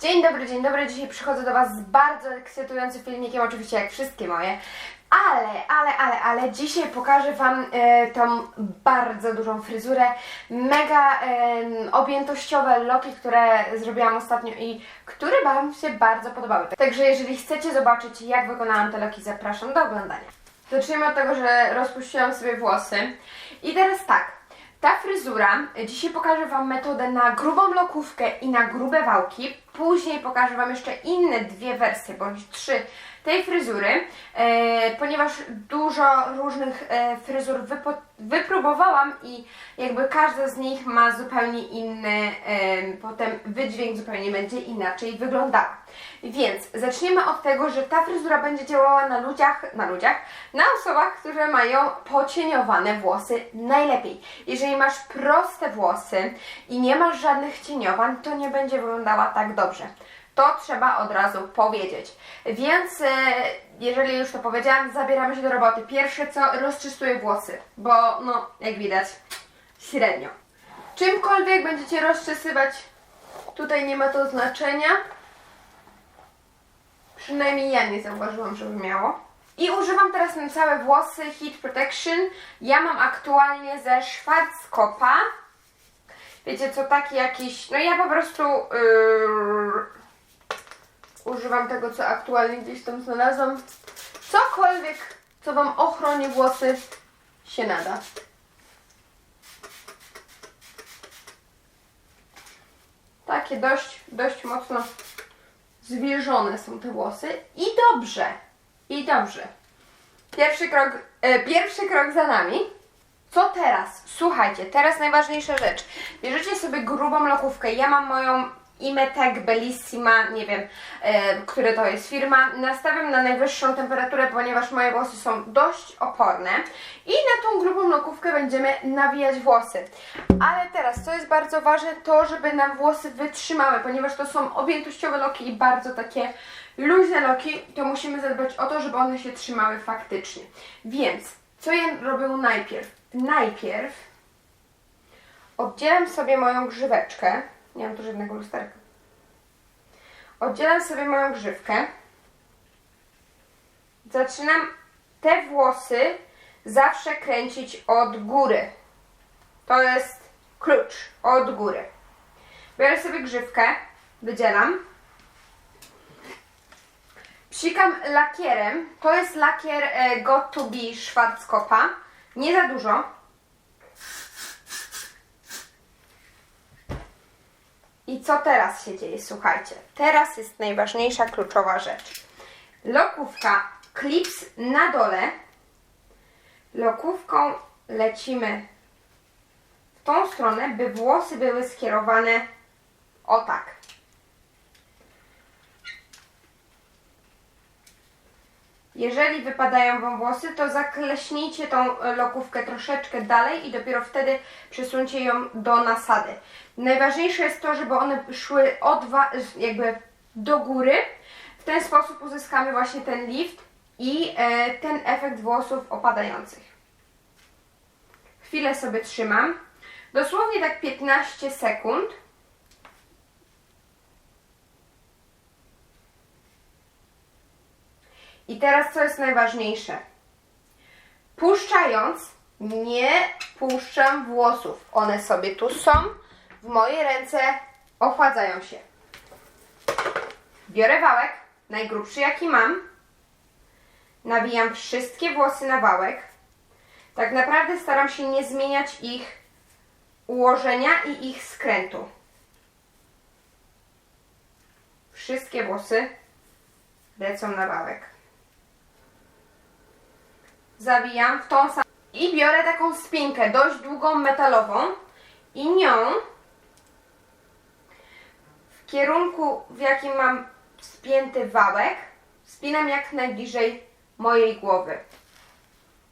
Dzień dobry, dzień dobry. Dzisiaj przychodzę do Was z bardzo ekscytującym filmikiem, oczywiście jak wszystkie moje. Ale, ale, ale, ale dzisiaj pokażę Wam e, tą bardzo dużą fryzurę, mega e, objętościowe loki, które zrobiłam ostatnio i które Wam się bardzo podobały. Także jeżeli chcecie zobaczyć jak wykonałam te loki, zapraszam do oglądania. Zacznijmy od tego, że rozpuściłam sobie włosy. I teraz tak, ta fryzura, dzisiaj pokażę Wam metodę na grubą lokówkę i na grube wałki. Później pokażę Wam jeszcze inne dwie wersje, bądź trzy tej fryzury, e, ponieważ dużo różnych e, fryzur wypróbowałam i jakby każda z nich ma zupełnie inny, e, potem wydźwięk zupełnie będzie inaczej wyglądała. Więc zaczniemy od tego, że ta fryzura będzie działała na ludziach, na ludziach, na osobach, które mają pocieniowane włosy najlepiej. Jeżeli masz proste włosy i nie masz żadnych cieniowań, to nie będzie wyglądała tak dobrze. To trzeba od razu powiedzieć. Więc e, jeżeli już to powiedziałam, zabieramy się do roboty. Pierwsze co, rozczystuję włosy, bo no, jak widać, średnio. Czymkolwiek będziecie rozczesywać, tutaj nie ma to znaczenia. Przynajmniej ja nie zauważyłam, żeby miało. I używam teraz na całe włosy Heat Protection. Ja mam aktualnie ze Schwarzkopa. Wiecie co, taki jakiś... No ja po prostu... Yy, używam tego, co aktualnie gdzieś tam znalazłam. Cokolwiek, co Wam ochroni włosy, się nada. Takie dość, dość mocno zwierzone są te włosy. I dobrze. I dobrze. Pierwszy krok, e, pierwszy krok za nami. Co teraz? Słuchajcie, teraz najważniejsza rzecz. Bierzecie sobie grubą lokówkę. Ja mam moją Imetec Bellissima, nie wiem, e, które to jest firma. Nastawiam na najwyższą temperaturę, ponieważ moje włosy są dość oporne. I na tą grubą lokówkę będziemy nawijać włosy. Ale teraz, co jest bardzo ważne, to żeby nam włosy wytrzymały, ponieważ to są objętościowe loki i bardzo takie luźne loki, to musimy zadbać o to, żeby one się trzymały faktycznie. Więc, co ja robię najpierw? Najpierw oddzielam sobie moją grzyweczkę. Nie mam tu żadnego lusterka. Oddzielam sobie moją grzywkę. Zaczynam te włosy zawsze kręcić od góry. To jest klucz od góry. Biorę sobie grzywkę, wydzielam. Psikam lakierem. To jest lakier e, Got to be. Nie za dużo. I co teraz się dzieje? Słuchajcie, teraz jest najważniejsza, kluczowa rzecz. Lokówka, klips na dole. Lokówką lecimy w tą stronę, by włosy były skierowane o tak. Jeżeli wypadają Wam włosy, to zakleśnijcie tą lokówkę troszeczkę dalej i dopiero wtedy przesuńcie ją do nasady. Najważniejsze jest to, żeby one szły od jakby do góry. W ten sposób uzyskamy właśnie ten lift i e, ten efekt włosów opadających. Chwilę sobie trzymam. Dosłownie tak 15 sekund. I teraz co jest najważniejsze? Puszczając, nie puszczam włosów. One sobie tu są. W moje ręce ochładzają się. Biorę wałek, najgrubszy jaki mam. Nawijam wszystkie włosy na wałek. Tak naprawdę staram się nie zmieniać ich ułożenia i ich skrętu. Wszystkie włosy lecą na wałek zawijam w tą samą i biorę taką spinkę dość długą, metalową i nią w kierunku, w jakim mam spięty wałek, spinam jak najbliżej mojej głowy.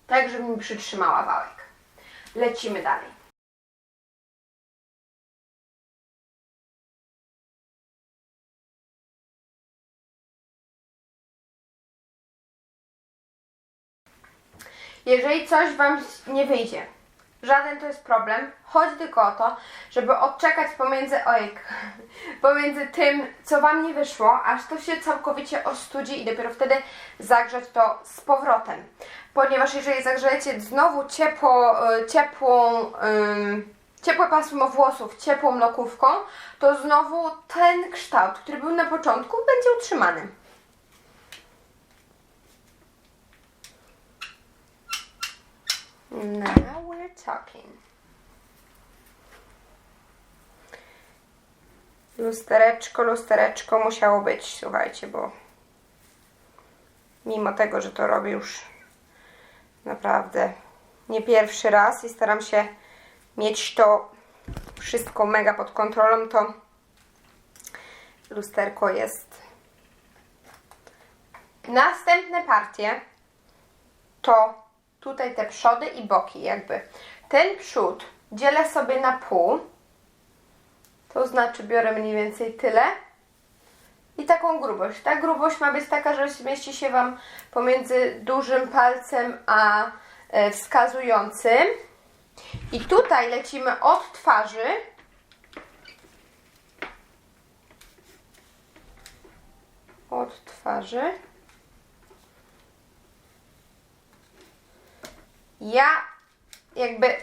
Tak, żeby mi przytrzymała wałek. Lecimy dalej. Jeżeli coś Wam nie wyjdzie, żaden to jest problem. Chodzi tylko o to, żeby odczekać pomiędzy, ojej, pomiędzy tym, co Wam nie wyszło, aż to się całkowicie ostudzi i dopiero wtedy zagrzać to z powrotem. Ponieważ jeżeli zagrzejecie znowu ciepło, y, ciepłą, ym, ciepłe pasmo włosów ciepłą lokówką, to znowu ten kształt, który był na początku, będzie utrzymany. Now we're talking. Lustereczko, lustereczko musiało być, słuchajcie, bo mimo tego, że to robię już naprawdę nie pierwszy raz i staram się mieć to wszystko mega pod kontrolą, to lusterko jest. Następne partie to tutaj te przody i boki jakby. Ten przód dzielę sobie na pół. To znaczy biorę mniej więcej tyle. I taką grubość. Ta grubość ma być taka, że zmieści się Wam pomiędzy dużym palcem a e, wskazującym. I tutaj lecimy od twarzy. Od twarzy. Ja jakby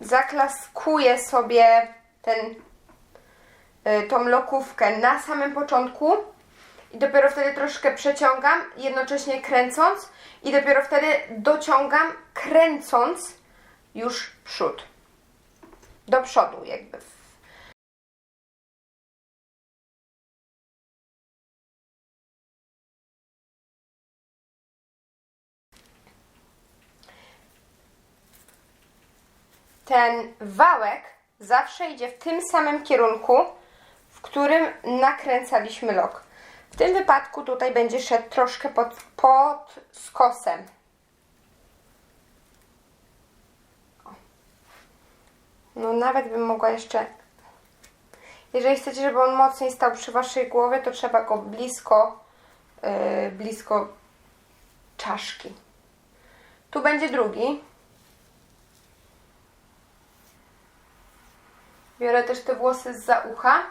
zaklaskuję sobie ten, y, tą lokówkę na samym początku i dopiero wtedy troszkę przeciągam, jednocześnie kręcąc i dopiero wtedy dociągam, kręcąc już przód. Do przodu jakby. Ten wałek zawsze idzie w tym samym kierunku, w którym nakręcaliśmy lok. W tym wypadku tutaj będzie szedł troszkę pod, pod skosem. No nawet bym mogła jeszcze... Jeżeli chcecie, żeby on mocniej stał przy Waszej głowie, to trzeba go blisko, yy, blisko czaszki. Tu będzie drugi. Biorę też te włosy z za ucha.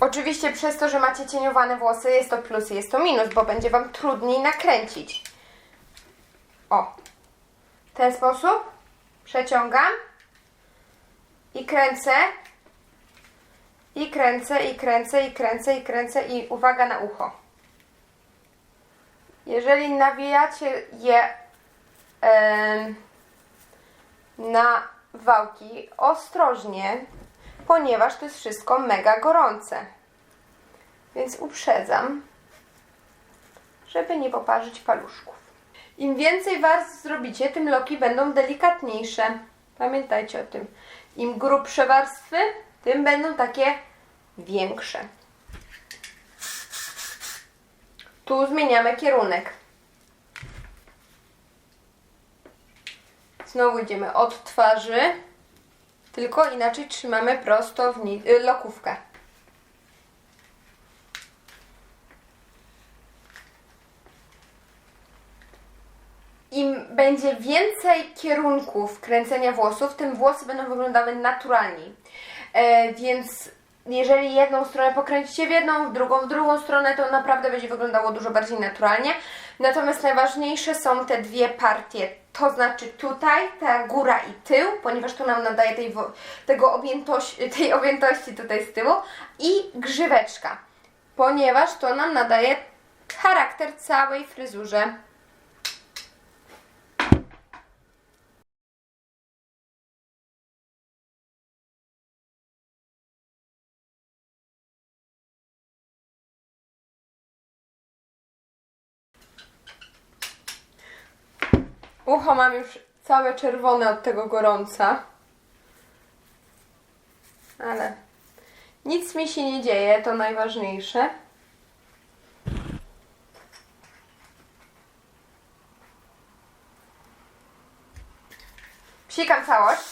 Oczywiście przez to, że macie cieniowane włosy jest to plus i jest to minus, bo będzie Wam trudniej nakręcić. O. W ten sposób przeciągam i kręcę i kręcę, i kręcę, i kręcę, i kręcę i uwaga na ucho. Jeżeli nawijacie je em, na wałki, ostrożnie, ponieważ to jest wszystko mega gorące. Więc uprzedzam, żeby nie poparzyć paluszków. Im więcej warstw zrobicie, tym loki będą delikatniejsze. Pamiętajcie o tym. Im grubsze warstwy, tym będą takie większe. Tu zmieniamy kierunek. Znowu idziemy od twarzy, tylko inaczej trzymamy prosto w y, lokówkę. Im będzie więcej kierunków kręcenia włosów, tym włosy będą wyglądały naturalniej. E, więc jeżeli jedną stronę pokręcicie w jedną, w drugą w drugą stronę, to naprawdę będzie wyglądało dużo bardziej naturalnie. Natomiast najważniejsze są te dwie partie, to znaczy tutaj, ta góra i tył, ponieważ to nam nadaje tej, tego objętości, tej objętości tutaj z tyłu i grzyweczka, ponieważ to nam nadaje charakter całej fryzurze. Ucho mam już całe czerwone od tego gorąca. Ale nic mi się nie dzieje, to najważniejsze. Psikam całość.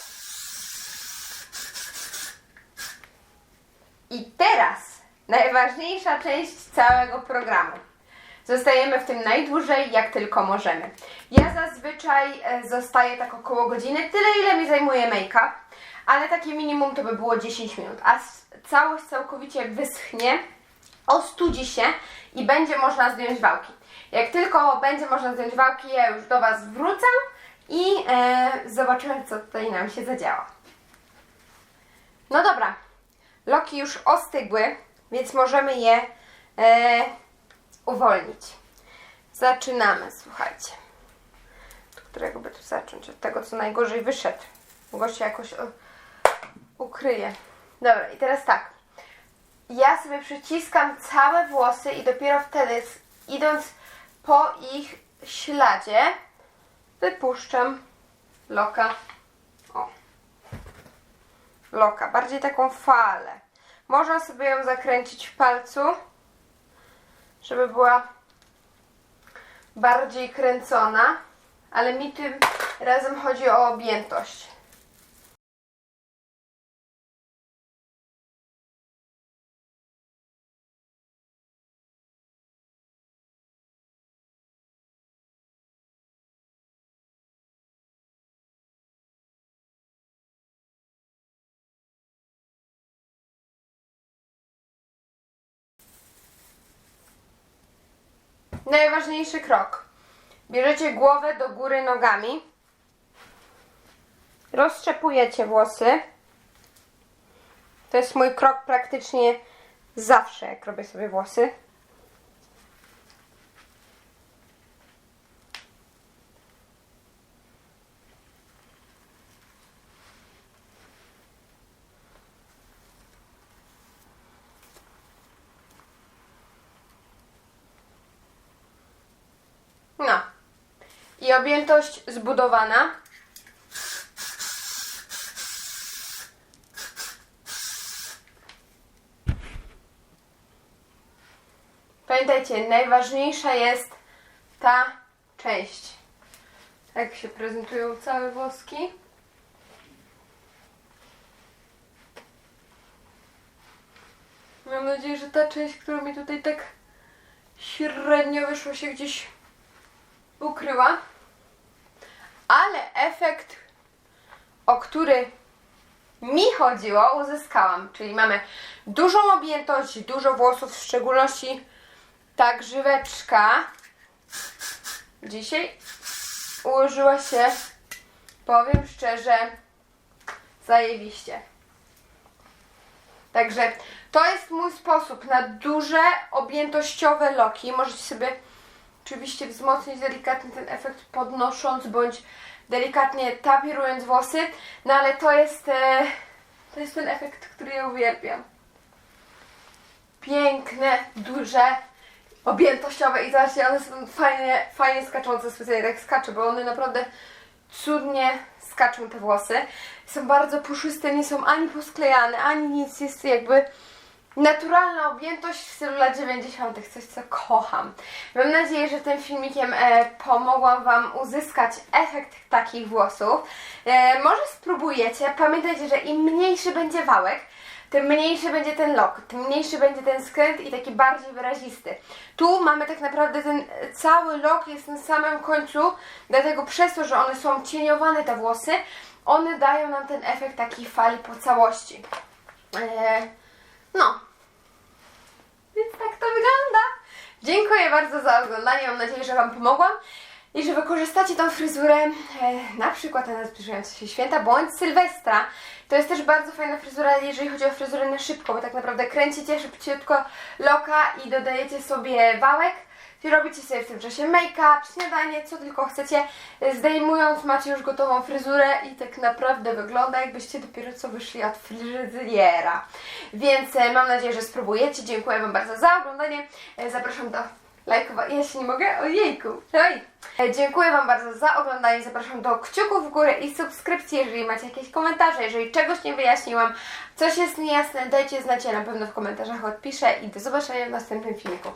I teraz najważniejsza część całego programu. Zostajemy w tym najdłużej, jak tylko możemy. Ja zazwyczaj e, zostaję tak około godziny, tyle ile mi zajmuje make-up, ale takie minimum to by było 10 minut, a całość całkowicie wyschnie, ostudzi się i będzie można zdjąć wałki. Jak tylko będzie można zdjąć wałki, ja już do Was wrócę i e, zobaczymy, co tutaj nam się zadziała. No dobra, loki już ostygły, więc możemy je e, uwolnić. Zaczynamy, słuchajcie. Którego by tu zacząć? Od tego, co najgorzej wyszedł. Go się jakoś ukryje. Dobra, i teraz tak. Ja sobie przyciskam całe włosy i dopiero wtedy, idąc po ich śladzie, wypuszczam loka. O. Loka, bardziej taką falę. Można sobie ją zakręcić w palcu, żeby była bardziej kręcona, ale mi tym razem chodzi o objętość. Najważniejszy krok. Bierzecie głowę do góry nogami. Roztrzepujecie włosy. To jest mój krok praktycznie zawsze, jak robię sobie włosy. No. I objętość zbudowana. Pamiętajcie, najważniejsza jest ta część. Jak się prezentują całe włoski. Mam nadzieję, że ta część, która mi tutaj tak średnio wyszło się gdzieś ukryła. Ale efekt, o który mi chodziło, uzyskałam. Czyli mamy dużą objętość, dużo włosów, w szczególności ta grzyweczka. Dzisiaj ułożyła się, powiem szczerze, zajebiście. Także to jest mój sposób na duże, objętościowe loki. Możecie sobie oczywiście wzmocnić delikatnie ten efekt podnosząc bądź delikatnie tapirując włosy, no ale to jest, e, to jest ten efekt, który ja uwielbiam. Piękne, duże, objętościowe i zobaczcie, one są fajnie, fajnie skaczące, specjalnie tak skaczę, bo one naprawdę cudnie skaczą te włosy. Są bardzo puszyste, nie są ani posklejane, ani nic, jest jakby naturalna objętość w stylu lat 90., coś co kocham. Mam nadzieję, że tym filmikiem e, pomogłam Wam uzyskać efekt takich włosów. E, może spróbujecie. Pamiętajcie, że im mniejszy będzie wałek, tym mniejszy będzie ten lok, tym mniejszy będzie ten skręt i taki bardziej wyrazisty. Tu mamy tak naprawdę ten e, cały lok jest na samym końcu, dlatego przez to, że one są cieniowane te włosy, one dają nam ten efekt takiej fali po całości. E, no, więc tak to wygląda. Dziękuję bardzo za oglądanie. Mam nadzieję, że Wam pomogłam i że wykorzystacie tą fryzurę e, na przykład na zbliżające się święta bądź Sylwestra. To jest też bardzo fajna fryzura, jeżeli chodzi o fryzurę na szybko, bo tak naprawdę kręcicie szybciutko loka i dodajecie sobie wałek. Robicie sobie w tym czasie make-up, śniadanie, co tylko chcecie. Zdejmując macie już gotową fryzurę i tak naprawdę wygląda jakbyście dopiero co wyszli od fryzjera. Więc e, mam nadzieję, że spróbujecie. Dziękuję Wam bardzo za oglądanie. E, Zapraszam do lajkowania. Ja się nie mogę? Ojejku. Oj. E, Dziękuję Wam bardzo za oglądanie. Zapraszam do kciuków w górę i subskrypcji, jeżeli macie jakieś komentarze, jeżeli czegoś nie wyjaśniłam, coś jest niejasne, dajcie znać, ja na pewno w komentarzach odpiszę i do zobaczenia w następnym filmiku.